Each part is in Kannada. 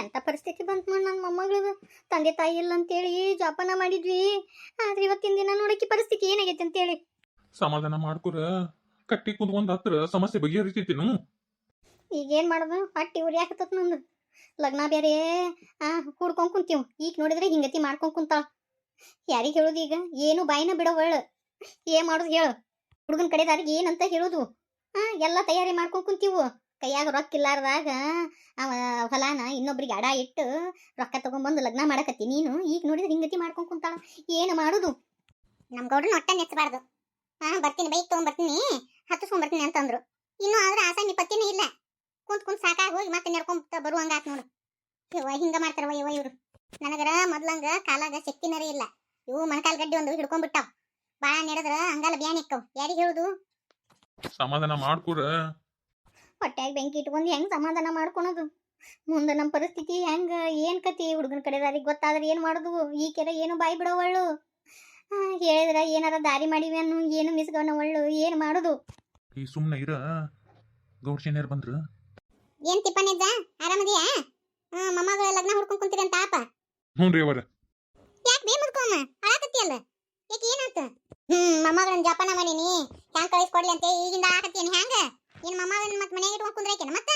ಎಂಥ ಪರಿಸ್ಥಿತಿ ಬಂತು ನೋಡಿ ನನ್ನ ಮೊಮ್ಮಗಳದು? ತಂದೆ ತಾಯಿ ಇಲ್ಲ ಅಂತೇಳಿ ಜೋಪಾನ ಮಾಡಿದ್ವಿ. ಆದ್ರೆ ಇವತ್ತಿನ ದಿನ ನೋಡಕ್ಕೆ ಪರಿಸ್ಥಿತಿ ಏನಾಗೈತೆ ಅಂತೇಳಿ. ಸಮಾಧಾನ ಮಾಡ್ಕೊರ. ಕಟ್ಟಿ ಕುಂದ್ಕೊಂಡ್ ಹತ್ರ ಸಮಸ್ಯೆ ಈಗ ಏನ್ ಮಾಡೋದು? ಹಟ್ಟಿ ಉರಿ ಹಾಕತ್ತ ನಂದು. ಲಗ್ನ ಬೇರೆ ಆ ಕೂಡ್ಕೊಂಡ್ ಕುಂತೀವ್. ಈಗ ನೋಡಿದ್ರೆ ಹಿಂಗತಿ ಮಾಡ್ಕೊಂಡ್ ಕುಂತಾಳ. ಯಾರಿಗೆ ಹೇಳೋದು ಈಗ? ಏನು ಬಾಯಿನ ಬಿಡೋ ಒಳ್ಳೆ ಏನ್ ಮಾಡೋದು ಹೇಳು. ಹುಡುಗನ ಕಡೆದಾರಿಗೆ ಏನಂತ ಹೇಳೋದು? ಆ ಎಲ್ಲ ತಯಾರಿ ಮಾಡ್ಕೊಂಡ್ ಕುಂತೀವು. ಕೈಯಾಗ ರೊಕ್ಕ ಇಲ್ಲಾರ್ದಾಗ ಅವ ಹೊಲಾನ ಇನ್ನೊಬ್ರಿಗೆ ಅಡ ಇಟ್ಟು ರೊಕ್ಕ ತಗೊಂಡ್ಬಂದು ಲಗ್ನ ಮಾಡಕತ್ತಿ ನೀನು. ಈಗ ನೋಡಿದ್ರೆ ಹಿಂಗತಿ ಮಾಡ್ಕೊಂಡ್ ಕುಂತಾಳ. ಏನು ಮಾಡೋದು? ನಮ್ಮ ಗೌಡ್ರನ್ನ ಹೊಟ್ಟೆ ನೆಚ್ಚಬಾರ್ದು ಹಾ, ಬರ್ತೀನಿ, ಬೈಕ್ ತಗೊಂಡ್ಬರ್ತೀನಿ ಹತ್ತಿಸ್ಕೊಂಡ್ಬರ್ತೀನಿ ಅಂತಂದ್ರು. ಇನ್ನು ಆದ್ರೆ ಆಸೆ ನಿಪತ್ತಿನೂ ಇಲ್ಲ. ಕುಂತ್ ಕುಂತ್ ಸಾಕಾಗಿ ಹೋಗಿ ಮತ್ತೆ ನಡ್ಕೊಂತ ಬರುವಂಗ ಆತ್ ನೋಡು. ಯವ್ವ, ಹಿಂಗ ಮಾಡ್ತಾರವ ಯವ್ವ ಇವ್ರು. ನನಗರ ಮೊದ್ಲಂಗ ಕಾಲಾಗ ಶಕ್ತಿನರೇ ಇಲ್ಲ. ಇವು ಮೊಣಕಾಲ್ ಗಡ್ಡಿ ಒಂದು ಹಿಡ್ಕೊಂಡ್ಬಿಟ್ಟಾವ್ ಬಾಳ ನೆಡದ್ರ ಹಂಗಲ್ಲ ಬ್ಯಾನ್ ಇಕ್ಕವ್. ಯಾರಿಗೆ ಹೇಳುದು? ಸಮಾಧಾನ ಮಾಡ್ಕೊರ. ಹೊಟ್ಯಾಗ ಬೆಂಕಿ ಇಟ್ಕೊಂಡು ಹೆಂಗ್ ಸಮಾಧಾನ ಮಾಡ್ಕೊಳೋದು? ಮುಂದೆ ನಮ್ಮ ಪರಿಸ್ಥಿತಿ ಹೆಂಗ? ಏನು ಕತಿ ಹುಡುಗನ ಕಡೆದಾರಿಗೆ ಗೊತ್ತಾದ್ರೆ ಏನ್ ಮಾಡೋದು? ಈ ಕೆರೆ ಏನು ಬಾಯಿ ಬಿಡೋವಳ್ಳು ಹೇಳಿದ್ರೆ ಏನಾರ ದಾರಿ ಮಾಡಿವಿ ಅನ್ನು ಏನು ಮಿಸ್ಗವನವಳ್ಳು ಏನು ಮಾಡೋದು? ಈ ಸುಮ್ನೆ ಇರ. ಗೌಡ್ಶನ್ಯರ್ ಬಂದ್ರು? ಏನ್ ತಿಪ್ಪನಿದ್ದ ಆರಾಮದಿಯಾ ಹಾ ಮಮ್ಮಗಳ ಲಗ್ನ ಹುಡ್ಕೊಂಡ್ ಕುಂತೀರಿ ಅಂತ ಆಪ. ಹ್ಞೂನ್ರಿ ಅವರ ಯಾಕೆ ಬೇ ಮುದ್ಕೊಮ್ಮ ಅಳಾಕತ್ತಿಯಲ್ಲ ಯಾಕೆ ಏನಾತ? ಹ್ಮ್ ಮೊಮ್ಮಗಳನ್ನ ಜಪಾನ ಮಾಡೀನಿ. ಹ್ಯಾಂಗ ಕಳಿಸ್ಕೊಡ್ಲಿ ಅಂತ? ಈಗಿಂದ ಆಕತ್ತೀನಿ ಹ್ಯಾಂಗ? ಏನ್ ಮೊಮ್ಮಗಳನ್ನ ಮತ್ ಮನೆಗೆ ಇಟ್ಕೊಂಡ್ ಕುಂದ್ರೈಕೇನ ಮತ್ತ?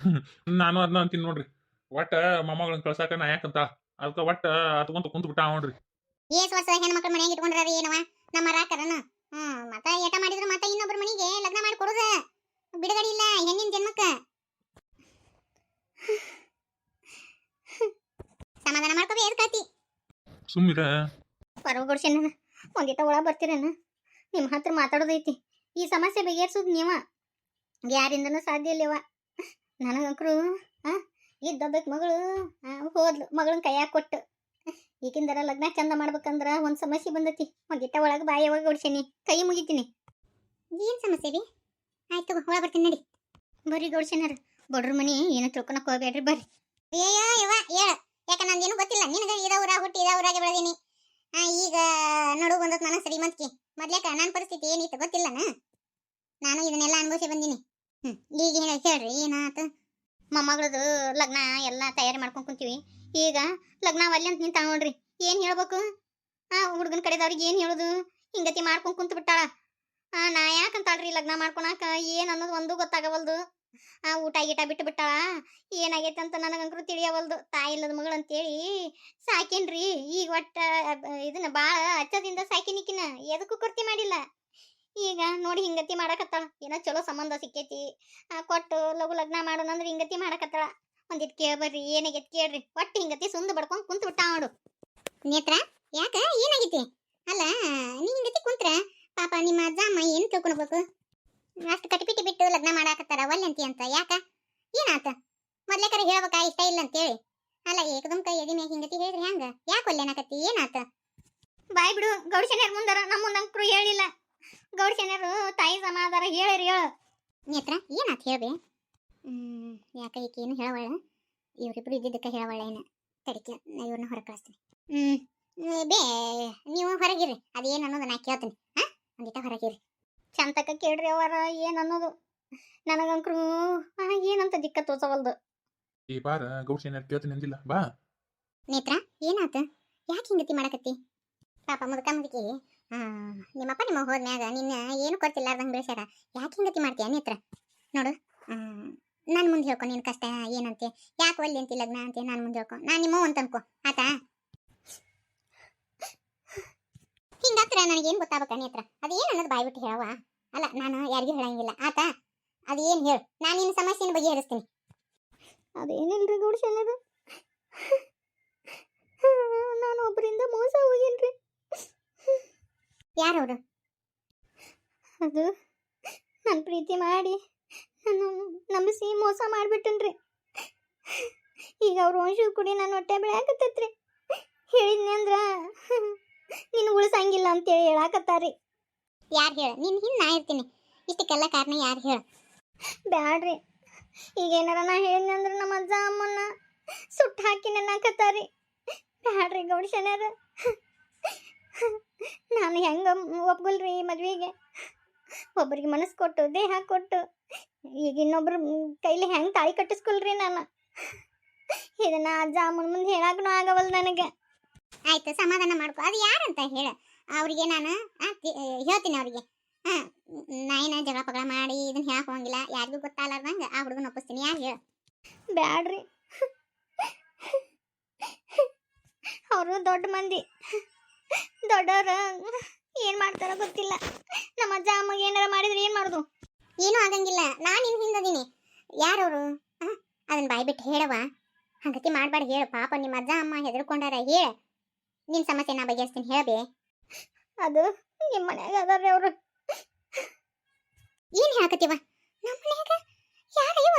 ನಾನು ಅದನ್ನ ಅಂತೀನಿ ನೋಡ್ರಿ. ಒಟ್ಟ ಮೊಮ್ಮಗಳನ್ನ ಕಳ್ಸಾಕ ನಾ ಯಾಕಂತ? ಅದಕ್ಕ ಒಟ್ಟ ಅತ್ಕೊಂತ ಕುಂತ ಬಿಟ್ಟ ನೋಡ್ರಿ. ಏಸ್ ವರ್ಷ ಹೆಣ್ಮಕ್ಳು ಮನೆಗೆ ಇಟ್ಕೊಂಡ್ರಿ ಏನವ? ನಮ್ಮ ರಾಕರನ? ಹ್ಮ್ ಮತ್ತ ಏಟ ಮಾಡಿದ್ರು ಮತ್ತ ಇನ್ನೊಬ್ರ ಮನೆಗೆ ಲಗ್ನ ಮಾಡಿ ಕೊಡುದ? ಬಿಡುಗಡೆ ಇಲ್ಲ ಹೆಣ್ಣಿನ ಜನ್ಮಕ್ಕ. ಸಮಾಧಾನ ಮಾಡ್ಕೋಬೇ ಎದ್ ಕಳ್ತಿ ಸುಮ್ಮಿರ ಪರವಗೊಡ್ಸೇನ ಒಂದಿಟ ಒಳ ಬರ್ತೀರೇನ? ನಿಮ್ಮ ಹತ್ರ ಮಾತಾಡೋದೈತಿ. ಈ ಸಮಸ್ಯೆ ಬಗೆಹರಿಸೋದು ನೀವ. ಯಾರಿಂದನೂ ಸಾಧ್ಯ ಇಲ್ಲವ? ನನಗಂಕರು, ಆ, ಇದ್ದೊಬ್ಬಕ್ ಮಗಳು ಹೋದ್ಲು ಮಗಳನ್ನ ಕೈಯಾಗ ಕೊಟ್ಟು. ಈಗಿಂದರ ಲಗ್ನ ಚಂದ ಮಾಡ್ಬೇಕಂದ್ರ ಒಂದು ಸಮಸ್ಯೆ ಬಂದೈತಿ. ಒಂದಿಟ ಒಳಗೆ ಬಾಯಿ ಒಳಗೆ ಹೊಡ್ಸೇನಿ ಕೈ ಮುಗಿತೀನಿ. ಏನು ಸಮಸ್ಯೆ ರೀ? ಆಯ್ತು ಒಳಗೆ ಬರ್ತೀನಿ ನಡಿ. ಬರ್ರಿ ಗೌಡ್ಸೇನಾರ, ಬಡ್ರ ಮನಿ ಏನು ತಿಳ್ಕೊಳಕ್ ಹೋಗ್ಬೇಡ್ರಿ ಬರ್ರಿ. ಅಯ್ಯೋ ಯವ್ವ ಹೇಳ. ಯಾಕ ನಂದೇನು ಗೊತ್ತಿಲ್ಲ, ನಿನಗೆ ಇದ ಊರಾಗ ಹುಟ್ಟಿ ಇದ ಊರಾಗೆ ಬೆಳೆದೀನಿ. ಈಗ ನಡು ಬಂದತ್ ನನ್ನ ಶ್ರೀಮಂತಿಕೆ. ಮೊದ್ಲೇಕ ನನ್ನ ಪರಿಸ್ಥಿತಿ ಏನಿತ್ತು ಗೊತ್ತಿಲ್ಲನ? ನಾನು ಇದನ್ನೆಲ್ಲ ಅನುಭವಿಸಿ ಬಂದೀನಿ. ಹ್ಮ್ ಈಗ ಹೇಳಿ, ಹೇಳ್ರಿ ಏನಾತ? ಮೊಮ್ಮಗಳದು ಲಗ್ನ ಎಲ್ಲ ತಯಾರಿ ಮಾಡ್ಕೊಂಡು ಕುಂತೀವಿ. ಈಗ ಲಗ್ನ ಅಲ್ಲಿ ಅಂತ ನಿಂತ ನೋಡ್ರಿ. ಏನು ಹೇಳ್ಬೇಕು? ಆ ಹುಡುಗನ ಕಡೆದವ್ರಿಗೆ ಏನು ಹೇಳೋದು? ಹಿಂಗತಿ ಮಾಡ್ಕೊಂಡು ಕುಂತ ಬಿಟ್ಟಾಳ. ಆ, ನಾ ಯಾಕಂತಾಳ್ರಿ ಲಗ್ನ ಮಾಡ್ಕೊಳಕ ಏನು ಅನ್ನೋದು ಒಂದು ಗೊತ್ತಾಗವಲ್ದು. ಆ, ಊಟ ಗೀಟ ಬಿಟ್ಟು ಬಿಟ್ಟಾಳ. ಏನಾಗೈತೆ ಅಂತ ನನಗಂಕರು ತಿಳಿಯವಲ್ದು. ತಾಯಿ ಇಲ್ಲದ ಮಗಳು ಅಂತೇಳಿ ಸಾಕೇನ್ರಿ. ಈಗ ಒಟ್ಟ ಇದನ್ನ ಬಾಳ ಹಚ್ಚದಿಂದ ಸಾಕಿನಿಕ್ಕಿನ ಎದಕ್ಕೂ ಕೊರ್ತಿ ಮಾಡಿಲ್ಲ. ಈಗ ನೋಡಿ ಹಿಂಗತಿ ಮಾಡಕತ್ತಾಳ. ಏನೋ ಚಲೋ ಸಂಬಂಧ ಸಿಕ್ಕೈತಿ. ಕೊಟ್ಟು ಲಘು ಲಗ್ನ ಮಾಡೋಣ ಅಂದ್ರೆ ಹಿಂಗತಿ ಮಾಡಕತ್ತಾಳ. ಒಂದಿಟ್ ಕೇಳ್ಬರ್ರಿ ಏನಾಗೈತಿ ಕೇಳ್ರಿ. ಒಟ್ಟು ಹಿಂಗತಿ ಸುಂದ ಬಡ್ಕೊಂಡು ಕುಂತ ಬಿಟ್ಟ ನೋಡು. ನೇತ್ರ ಯಾಕ? ಏನಾಗೈತಿ? ಅಲ್ಲ ನೀ ಹಿಂಗತಿ ಕುಂತ್ರ. ಪಾಪ ನಿಮ್ಮ ಅಜ್ಜ ಅಮ್ಮ ಏನ್ ತಿಳ್ಕೊಳ್ಬೇಕು ಅಷ್ಟು ಕಟಿಪಿಟಿ ಬಿಟ್ಟು ಲಗ್ನ ಮಾಡಾಕತ್ತಾರ ಒಲ್ಲಂತಿ ಅಂತ ಯಾಕ? ಏನಾತ? ಮೊದ್ಲೇಕರ ಹೇಳ್ಬೇಕಾ? ಇಷ್ಟ ಇಲ್ಲ ಅಂತೇಳಿ. ಅಲ್ಲ ಏಕದಮ್ ಕೈ ಎದಿ ಮ್ಯಾಗ ಹಿಂಗತಿ ಹೇಳಿದ್ರಿ ಹಂಗ? ಯಾಕೆ ಒಲ್ಲೇನಾಕತ್ತಿ? ಏನಾತ? ಬಾಯ್ ಬಿಡು. ಗೌಡ್ಶನ್ಯಾರ ಮುಂದಾರ? ನಮ್ಮ ಮುಂದಂಕ್ರು ಹೇಳಿಲ್ಲ. ಗೌಡ್ಶನ್ಯಾರು ತಾಯಿ ಸಮಾಧಾನ ಹೇಳಿರಿ ಹೇಳು. ನೇತ್ರ ಏನಾತ ಹೇಳ್ಬೆ? ಹ್ಮ್ ಯಾಕೆ ಈಕೆ ಏನು ಹೇಳವಳ ಇವ್ರಿಬ್ರು ಇದ್ದಿದ್ದಕ್ಕೆ ಹೇಳವಳ ಏನ ತಡಿಕೆ ನಾ ಇವ್ರನ್ನ ಹೊರಗೆ ಕಳಿಸ್ತೀನಿ. ಹ್ಮ್ ಬೇ ನೀವು ಹೊರಗಿರಿ ಅದೇನು ಅನ್ನೋದು ನಾ ಕೇಳ್ತೀನಿ. ಹಾ? ಒಂದಿಟ ಹೊರಗಿರಿ ಚಂತಕ ಕೇಳ್ರಿ ಅವರ ಏನ್ ಅನ್ನೋದು. ನನಗಂಕ್ರು ಏನಂತ ದಿಕ್ಕ ತೋಸವಲ್ದು ಈ ಬಾರ ಗೌಡ್ಶನ್ಯರ್ ಕೇಳ್ತೀನಿ ಅಂದಿಲ್ಲ. ಬಾ. ನೇತ್ರ ಏನಾತ? ಯಾಕೆ ಹಿಂಗತಿ ಮಾಡಕತ್ತಿ? ಪಾಪ ಮುದಕ ಮುದುಕಿ. ನಿಮ್ಮಪ್ಪ ನಿಮ್ಮ ಹೋದ್ಮ್ಯಾಗ ನಿನ್ನ ಏನು ಕೊಡ್ತಿಲ್ಲಾರ್ದಂಗೆ ಬೆಳೆಸ್ಯಾರ ಯಾಕೆ ಹಿಂಗತಿ ಮಾಡ್ತೀಯ ನೇತ್ರ ನೋಡು ನಾನು ಮುಂದೆ ಹೇಳ್ಕೊ ನಿನ್ನ ಕಷ್ಟ ಏನಂತೆ, ಯಾಕೆ ಒಲ್ಲಿ ಅಂತಿ ಲಗ್ನ ಅಂತೆ ನಾನು ಮುಂದೆ ಹೇಳ್ಕೊ. ನಾನು ನಿಮ್ಮ ಅಂತ ಅನ್ಕೋ, ಆತಾ? ಹಿಂಗತ್ರ ನನಗೇನು ಗೊತ್ತಾಗಬೇಕ ನೇತ್ರ ಏನು ಅನ್ನೋದು ಬಾಯಿ ಬಿಟ್ಟು ಹೇಳವ ಅಲ್ಲ, ನಾನು ಯಾರಿಗೂ ಹೇಳಂಗಿಲ್ಲ, ಆತಾ? ಅದೇನು ಹೇಳು? ನಾನು ನಿನ್ನ ಸಮಸ್ಯೆನ ಬಗೆಹರಿಸ್ತೀನಿ ಅದೇನಿಲ್ರಿ ಗುಡ್ಸಲ್ಲದು ನಾನು ಒಬ್ಬರಿಂದ ಮೋಸ ಹೋಗೇನ್ರಿ. ಯಾರವರು ಅದು ನನ್ನ ಪ್ರೀತಿ ಮಾಡಿ ನಾನು ನಂಬಿಸಿ ಮೋಸ ಮಾಡಿಬಿಟ್ಟನ್ರಿ. ಈಗ ಅವ್ರು ಒಂಶು ಕುಡಿ ನಾನು ಹೊಟ್ಟೆ ಬೆಳೆಯಾಕತ್ತೈತ್ರಿ ಹೇಳಿದ್ನಿ ಅಂದ್ರ ನೀನು ಉಳಿಸಂಗಿಲ್ಲ ಅಂತೇಳಿ ಹೇಳಾಕತ್ತಾರಿ ಯಾರು ಹೇಳ? ನಿನ್ ಹಿಂದೆ ನಾ ಇರ್ತೀನಿ. ಇಷ್ಟಕ್ಕೆಲ್ಲ ಕಾರಣ ಯಾರು ಹೇಳ? ಬ್ಯಾಡ್ರಿ. ಈಗ ಏನಾರ ನಾ ಹೇಳಿದ್ನಿ ಅಂದ್ರೆ ನಮ್ಮ ಅಜ್ಜ ಅಮ್ಮನ್ನ ಸುಟ್ಟು ಹಾಕಿ ನೆನ್ನಾಕತ್ತಾರಿ ಬ್ಯಾಡ್ರಿ ಗೌಡ್ಶನ್ಯಾರ ನಾನು ಹೆಂಗ ಒಪ್ಗಲ್ರಿ ಮದ್ವೆಗೆ? ಒಬ್ಬರಿಗೆ ಮನಸ್ಸು ಕೊಟ್ಟು ದೇಹ ಕೊಟ್ಟು. ಈಗ ಇನ್ನೊಬ್ರು ಕೈಲಿ ಹೆಂಗ್ ತಾಳಿ ಕಟ್ಟಿಸ್ಕೊಳ್ರಿ ನಾನು? ಇದನ್ನ ಅಜ್ಜ ಅಮ್ಮನ ಮುಂದೆ ಹೇಳಕ್ಕೂ ಆಗವಲ್ ನನಗೆ. ಆಯ್ತು ಸಮಾಧಾನ ಮಾಡ್ಕೊ. ಅದು ಯಾರಂತ ಹೇಳ? ಅವ್ರಿಗೆ ನಾನು ಹೇಳ್ತೀನಿ ಅವ್ರಿಗೆ. ಹಾ ನಾ ಏನ ಜಗಳ ಪಗಳ ಮಾಡಿ ಇದನ್ನ ಹೇಳಕ್ ಹೋಗಂಗಿಲ್ಲ ಯಾರಿಗೂ ಗೊತ್ತಾಗಲಾರ್ದಂಗ ಆ ಹುಡುಗನ ಒಪ್ಪಿಸ್ತೀನಿ. ಯಾರು ಹೇಳ? ಬ್ಯಾಡ್ರಿ. ಅವರು ದೊಡ್ಡ ಮಂದಿ. ದೊಡ್ಡವ್ರ. ಏನ್ ಮಾಡ್ತಾರೋ ಗೊತ್ತಿಲ್ಲ. ನಮ್ಮ ಅಜ್ಜ ಅಮ್ಮಗೆ ಏನಾರ ಮಾಡಿದ್ರೆ ಏನ್ ಮಾಡುದು? ಏನೂ ಆಗಂಗಿಲ್ಲ. ನಾನು ನಿನ್ ಹಿಂದದೀನಿ. ಯಾರವರು? ಅದನ್ನ ಬಾಯ್ ಬಿಟ್ಟು ಹೇಳವ ಹಂಗತಿ ಮಾಡಬೇಡ ಹೇಳು. ಪಾಪ ನಿಮ್ಮ ಅಜ್ಜ ಅಮ್ಮ ಹೆದರ್ಕೊಂಡಾರ ಹೇಳ. ನಿನ್ ಸಮಸ್ಯೆ ನಾ ಬಗೆಹರಿಸ್ತೀನಿ. ಹೇಳಬೇ ಅದು ನಿಮ್ಮ ಮನ್ಯಾಗ ಅದಾರ್ರಿ ಅವ್ರು. ಏನ್ ಹೇಳಕತ್ತೀವ? ನಮ್ಮ ಮನ್ಯಾಗ? ಯಾರ ಇವ?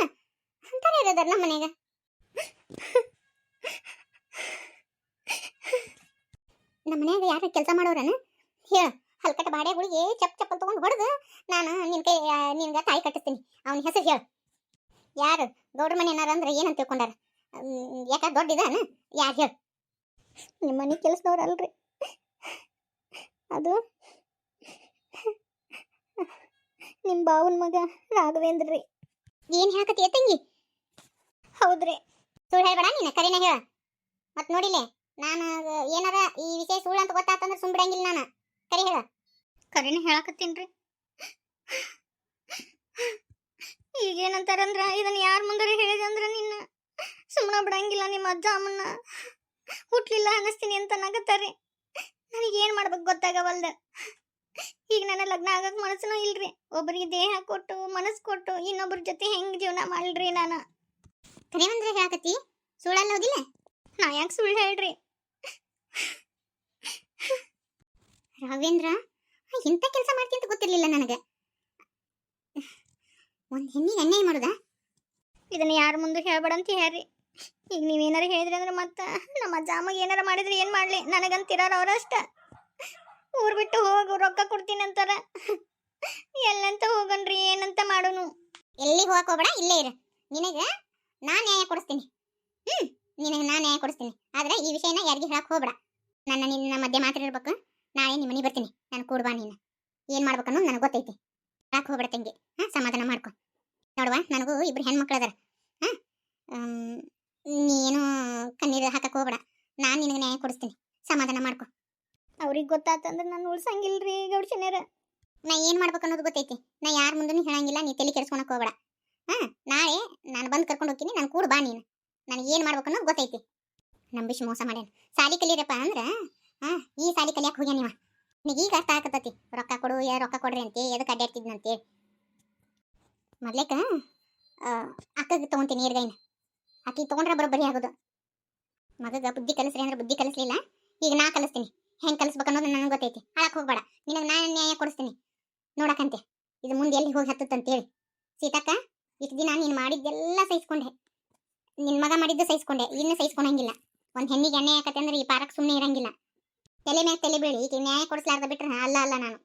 ಅಂತಾರ ಇರೋದಾರ ನಮ್ಮ ಮನ್ಯಾಗ. ನಮ್ಮ ಮನ್ಯಾಗ ಯಾರ ಕೆಲಸ ಮಾಡೋರನ? ಹೇಳ. ಹಲ್ಕಟ್ಟ ಗುಳಿಗೆ ಚಪ್ ಚಪ್ಪಲ್ ತಗೊಂಡು ಹೊಡೆದು ನಾನು ನಿನ್ ಕೈ ನಿನ್ಗೆ ತಾಯಿ ಕಟ್ಟಿಸ್ತೀನಿ. ಅವನ ಹೆಸರು ಹೇಳ. ಯಾರು? ಗೌಡ್ರ ಮನೆ ಏನಾರ ಅಂದ್ರೆ ಏನಂತ ತಿಳ್ಕೊಂಡಾರ? ಯಾಕ ದೊಡ್ಡ ಇದಾನ? ಯಾರು ಹೇಳ. ನಿಮ್ಮ ಮನೆ ಕೆಲಸದವ್ರು ಅಲ್ರಿ. ಅದು ನಿಮ್ಮ ಬಾವನ ಮಗ ರಾಘವೇಂದ್ರ. ರೀ ಏನು ಹೇಳಕತ್ತೀಯ ತಂಗಿ? ಹೌದ್ರಿ. ಸುಳ್ಳು ಹೇಳ್ಬೇಡ ನೀನು. ಕರಿನ ಹೇಳ. ಮತ್ತೆ ನೋಡಿಲೆ? ನಾನು ಏನಾರ ಈ ವಿಷಯ ಸುಳ್ಳು ಅಂತ ಗೊತ್ತಾತಂದ್ರೆ ಸುಮ್ ಬಿಡಂಗಿಲ್ಲ ನಾನು. ಕರಿ ಹೇಳ. ಕರೆನೇ ಹೇಳಕತ್ತೀನ್ರಿ ಈಗೇನಂತಾರಂದ್ರ ಇದನ್ನ ಯಾರ ಮುಂದರೆ ಹೇಳಿದೆ ಅಂದ್ರೆ ನಿನ್ನ? ಸುಮ್ಮನೆ ಬಿಡಂಗಿಲ್ಲ ನಿಮ್ಮ ಅಜ್ಜ ಅಮ್ಮನ್ನ. ಹುಟ್ಲಿಲ್ಲ ಅನ್ನಿಸ್ತೀನಿ ಅಂತ ನಗತ್ತಾರೆ. ನನಗೆ ಏನ್ ಮಾಡ್ಬೇಕು ಗೊತ್ತಾಗವಲ್ದ. ಈಗ ನನ್ನ ಲಗ್ನ ಆಗಕ್ ಮನಸ್ಸುನೂ ಇಲ್ರಿ. ಒಬ್ಬರಿಗೆ ದೇಹ ಕೊಟ್ಟು ಮನಸ್ಸು ಕೊಟ್ಟು ಇನ್ನೊಬ್ಬರ ಜೊತೆ ಹೆಂಗ್ ಜೀವನ ಮಾಡ್ಲ್ರಿ ನಾನು? ಕರೆ ಅಂದ್ರೆ ಹೇಳಕತ್ತಿ? ಸುಳ್ಳಲ್ಲ ಹೋದಿಲ್ಲ ನಾ ಯಾಕೆ ಸುಳ್ಳು ಹೇಳ್ರಿ? ರಾಘವೇಂದ್ರ ಇಂಥ ಕೆಲಸ ಮಾಡ್ತೀನಿ ಅಂತ ಗೊತ್ತಿರಲಿಲ್ಲ ನನಗೆ. ಒಂದ್ ಹೆಣ್ಣಿಗೆ ಅನ್ಯಾಯ ಮಾಡುದಾ? ಇದನ್ನ ಯಾರ ಮುಂದೆ ಹೇಳ್ಬೇಡ ಅಂತ ಹೇಳ್ರಿ. ಈಗ ನೀವೇನಾರ ಹೇಳಿದ್ರಿ ಅಂದ್ರೆ ಮತ್ತ ನಮ್ಮ ಅಜ್ಜ ಅಮ್ಮಗೆ ಏನಾರ ಮಾಡಿದ್ರೆ ಏನ್ ಮಾಡ್ಲಿ? ನನಗಂತಿರಾರ ಅವರಷ್ಟ. ಊರ್ ಬಿಟ್ಟು ಹೋಗು ರೊಕ್ಕ ಕೊಡ್ತೀನಿ ಅಂತಾರ. ಎಲ್ಲಂತ ಹೋಗನ್ರಿ ಏನಂತ ಮಾಡೋನು? ಎಲ್ಲಿ ಹೋಗಕ್ ಹೋಗ್ಬೇಡ ಇಲ್ಲೇ ಇರು. ನಿನಗೆ ನಾ ನ್ಯಾಯ ಕೊಡಿಸ್ತೀನಿ. ಹ್ಮ್ ನಿನಗೆ ನಾ ನ್ಯಾಯ ಕೊಡಿಸ್ತೀನಿ. ಆದ್ರೆ ಈ ವಿಷಯನ ಯಾರಿಗೆ ಹೇಳಕ್ ಹೋಗ್ಬೇಡ. ನನ್ನ ನಿನ್ನ ಮಧ್ಯೆ ಮಾತಾಡಿರ್ಬೇಕು ನಾಳೆ ನಿಮ್ಮ ಮನೆ ಬರ್ತೀನಿ. ನಾನು ಕೂಡ್ಬಾ ನೀನು. ಏನ್ ಮಾಡ್ಬೇಕನ್ನೋ ನನಗೆ ಗೊತ್ತೈತಿ. ಯಾಕೆ ಹೋಗ್ಬೇಡ ತಂಗಿ. ಹಾ ಸಮಾಧಾನ ಮಾಡ್ಕೊ. ನೋಡುವ ನನಗೂ ಇಬ್ರು ಹೆಣ್ಮಕ್ಳು ಅದಾರ. ಹಾ ನೀ ನೀನು ಕಣ್ಣೀರು ಹಾಕಕ್ ಹೋಗ್ಬೇಡ. ನಾನು ನಿನಗೆ ನ್ಯಾಯ ಕೊಡಿಸ್ತೀನಿ. ಸಮಾಧಾನ ಮಾಡ್ಕೊ. ಅವ್ರಿಗೆ ಗೊತ್ತಾತಂದ್ರ ನಾನು ಉಳ್ಸಂಗಿಲ್ರಿ ಗೌಡ್ಸನ್ಯಾರ ನಾ ಏನು ಮಾಡ್ಬೇಕು ಅನ್ನೋದು ಗೊತ್ತೈತಿ. ನಾ ಯಾರ ಮುಂದೂ ಹೇಳಂಗಿಲ್ಲ. ನೀ ತಲೆ ಕೆಡಿಸ್ಕೊಳಕ್ ಹೋಗ್ಬೇಡ. ಹಾ ನಾಳೆ ನಾನು ಬಂದು ಕರ್ಕೊಂಡು ಹೋಗ್ತೀನಿ. ನಾನು ಕೂಡ ಬಾ ನೀನು. ನನಗೆ ಏನು ಮಾಡ್ಬೇಕು ಅನ್ನೋದು ಗೊತ್ತೈತಿ. ನಂಬಿಸಿ ಮೋಸ ಮಾಡ್ಯಾನ. ಸಾಲಿ ಕಲಿಯರಪ್ಪ ಅಂದ್ರ, ಆ, ಈ ಸಾಲಿ ಕಲಿಯಕ್ಕೆ ಹೋಗ್ಯಾನ ನೀವ ನಿಮಗೆ ಈಗ ಅರ್ಥ ಆಗತೈತಿ ರೊಕ್ಕ ಕೊಡು ಯಾ ರೊಕ್ಕ ಕೊಡ್ರಿ ಅಂತೆ ಎದಕ್ಕೆ ಅಡ್ಡಾಡ್ತಿದ್ನಂತೆ ಮೊದ್ಲೇಕ ಅಕ್ಕಗೆ ತಗೊಂತೀನಿ ನೀರ್ಗೈನ. ಆಕಿ ತಗೊಂಡ್ರೆ ಬರೋಬ್ಬರಿ ಆಗೋದು. ಮಗಗ ಬುದ್ಧಿ ಕಲಿಸ್ರಿ ಅಂದ್ರೆ ಬುದ್ಧಿ ಕಲಿಸ್ಲಿಲ್ಲ, ಈಗ ನಾ ಕಲಿಸ್ತೀನಿ. ಹೆಂಗೆ ಕಲಿಸ್ಬೇಕು ಅನ್ನೋದು ನನಗೆ ಗೊತ್ತೈತಿ. ಹಾಳಕ್ ಹೋಗ್ಬೇಡ. ನಿನಗೆ ನಾನು ನ್ಯಾಯ ಕೊಡಿಸ್ತೀನಿ. ನೋಡಕಂತೆ. ಇದು ಮುಂದೆ ಎಲ್ಲಿ ಹೋಗಿ ಹೇಳಿ ಸೀತಕ್ಕ, ಇಷ್ಟು ದಿನ ನೀನು ಮಾಡಿದ್ದೆಲ್ಲ ಸಹಿಸ್ಕೊಂಡೆ. ನಿನ್ ಮಗ ಮಾಡಿದ್ದು ಸಹಿಸ್ಕೊಂಡೆ. ಇನ್ನು ಸಹಿಸ್ಕೊಳಂಗಿಲ್ಲ. ಒಂದ್ ಹೆಣ್ಣಿಗೆ ಎಣ್ಣೆ ಹಾಕತ್ತೆ ಅಂದ್ರೆ ಈ ಪಾರಕ್ ಸುಮ್ಮನೆ ಇರಂಗಿಲ್ಲ. ತಲೆ ಮ್ಯಾಗ ತಲೆ ಬೀಳಿ, ಈಕೆ ನ್ಯಾಯ ಕೊಡಿಸ್ಲಾರ್ದ ಬಿಟ್ರೆ ಅಲ್ಲ ಅಲ್ಲ ನಾನು.